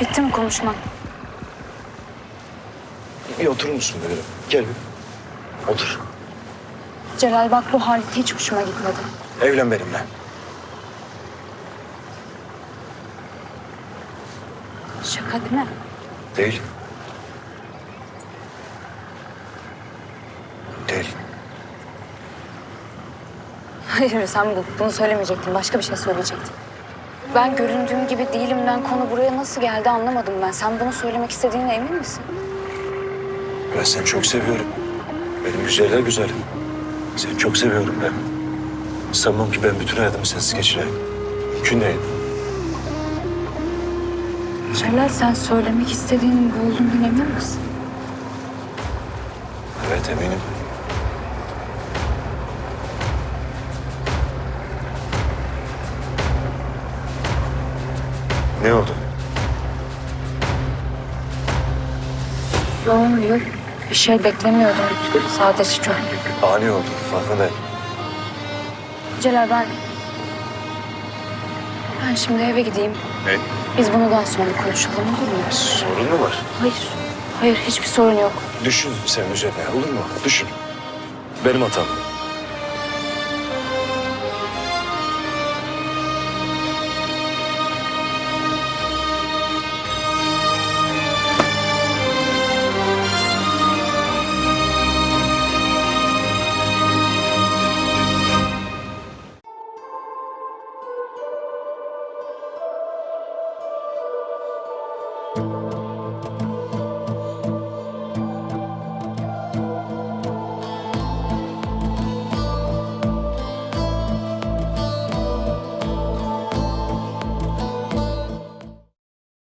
Bitti mi konuşman? Bir oturur musun böyle? Gel bir. Otur. Celal bak bu halin hiç hoşuma gitmedi. Evlen benimle. Şaka değil mi? Değil. Değil. Hayır sen bu, bunu söylemeyecektin. Başka bir şey söyleyecektin. Ben göründüğüm gibi değilimden konu buraya nasıl geldi anlamadım ben. Sen bunu söylemek istediğine emin misin? Ben seni çok seviyorum. Benim güzeller güzelim. Seni çok seviyorum ben. Sanmam ki ben bütün hayatımı sensiz geçireyim. Mümkün değil. Celal sen söylemek istediğin bu olduğundan emin misin? Evet eminim. Ne oldu? Yok. Bir şey beklemiyordum. Sadece çok. Ani oldu. Farkındayım. Celal ben... Ben şimdi eve gideyim. Ne? Biz bunu daha sonra konuşalım olur mu? Sorun mu var? Hayır. Hayır hiçbir sorun yok. Düşün sen üzerine olur mu? Düşün. Benim hatam.